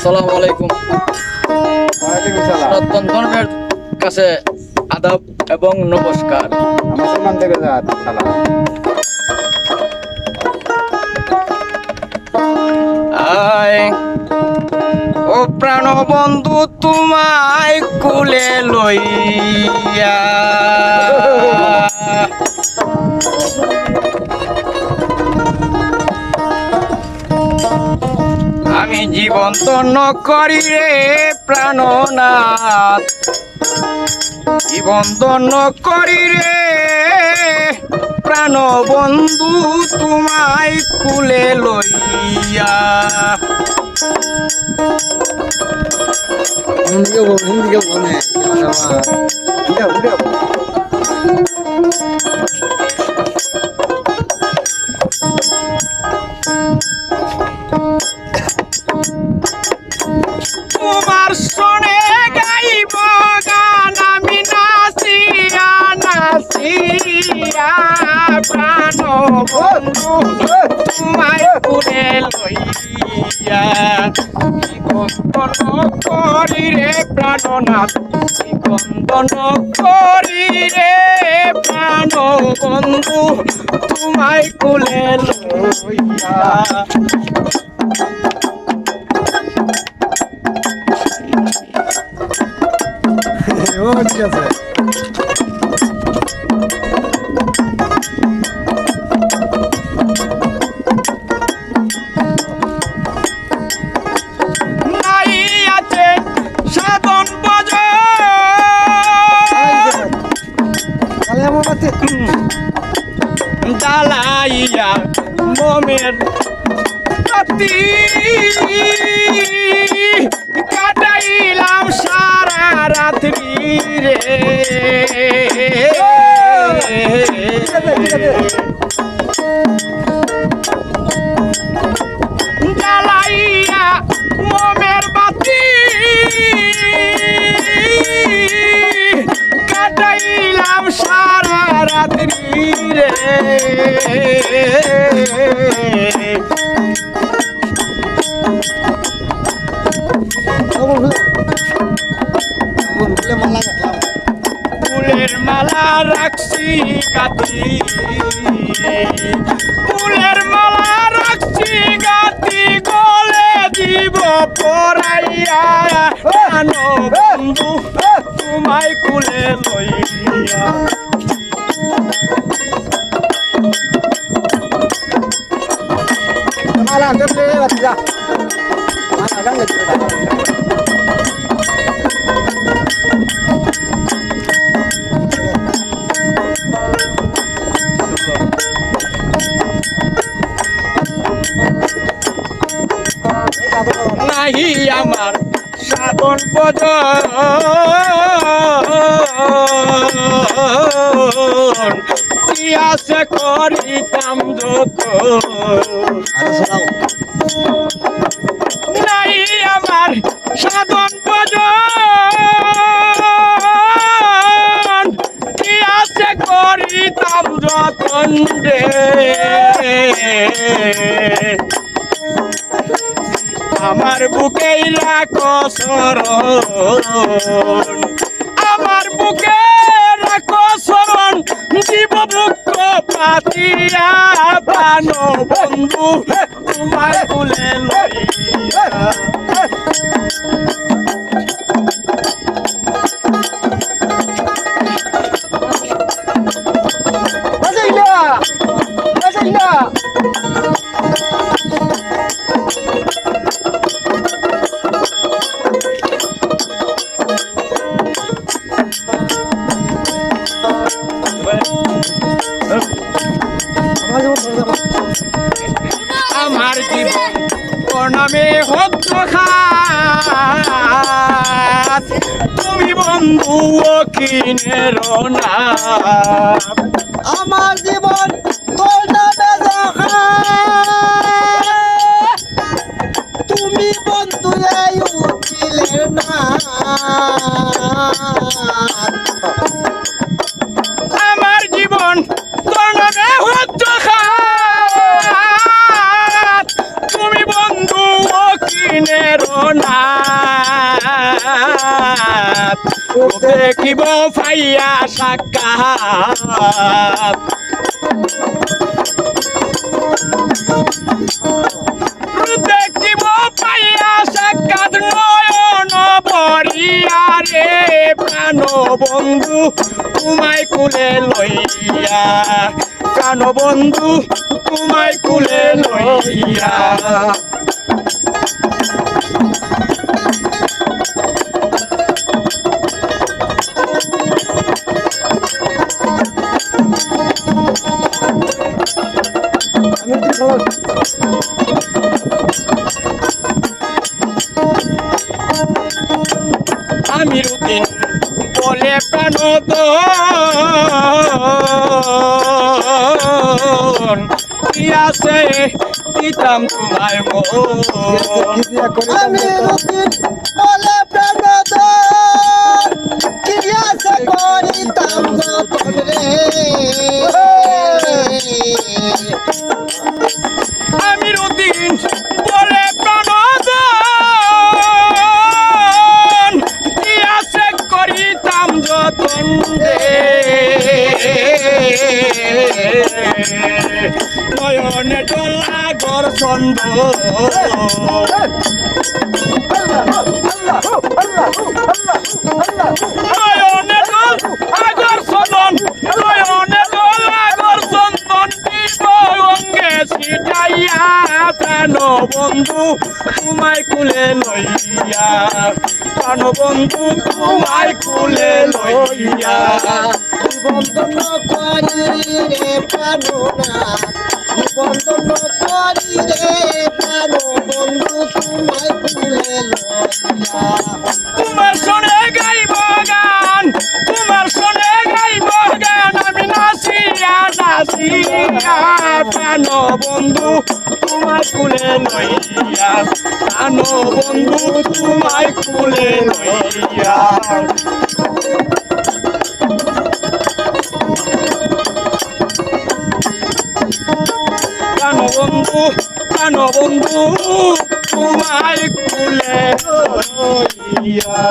আসসালামু আলাইকুম। সনাতন ধর্মের কাছে আদাব এবং নমস্কার। মুসলমান থেকে সালাম। আয় ও প্রাণ বন্ধু তোমায় কুলে লইয়া। জীবন তন্ন করি রে প্রাণনাথ। জীবন তন্ন করি রে প্রাণ বন্ধু তোমায় কুলে লইয়া। হিন্দিকে বলে। নাচিয়া প্রাণ বন্ধু তোমায় কুলে লইয়া। বন্দন করি রে প্রাণনাথ বন্দন করি রে প্রাণ বন্ধু তোমায় কুলে লইয়া। দালাইয়া মমের রাতি কাটাইলাম সারা রাত্রি রে। রে। ফুলের মালা রাখছি গাতি ফুলের মালা রাখছি গাতি গলে দিব পরাইয়া। বন্ধু, তোমায় কুলে লইয়া। নাহি আমার সাধন পদ আছে করিতাম যত। নাই আমার সাধন কি আছে করিতাম যতন রে। আমার বুকেই রাখো শরণ। জীব পাতিয়া প্রাণ বন্ধু তোমার কুলে লইয়া। প্রণামে হত তুমি বন্ধু কিনে রোনা আমার জীবন দেখিব ফাইয়া সাক্ষাৎ। দেখিব পাইয়া সাক্ষাৎ নয়ন বরিয়া রে প্রাণ বন্ধু তোমায় কুলে লইয়া। প্রাণ বন্ধু তোমায় কুলে লইয়া। আমি কি খবর আমি বলে প্রাণ কি আছে দিতাম তোমার কি দিয়া করি আমি রুটিন বলে প্রেমদন কিয়াসে করিতাম নয়নে ডলা গর ছন্দ নয়নে দোল আগর সদন নয়নে দোল আগর সন্দন অঙ্গে ছিটাইয়া বন্ধু তোমায় কুলে লইয়া বন্ধু, তোমায় কুলে লইয়া। বন্ধন করি রে প্রাণনা বন্ধন করি রে প্রাণ বন্ধু তোমায় ভুলে লইয়া তোমার শোনে গাইব গান, তোমার শোনে গাইব গান, আমি নাচিয়া নাচিয়া প্রাণ বন্ধু তোমার কুলে লইয়া। প্রাণ বন্ধু তোমায় কুলে লইয়া প্রাণ বন্ধু জানো বন্ধু তোমায় কুলে লইয়া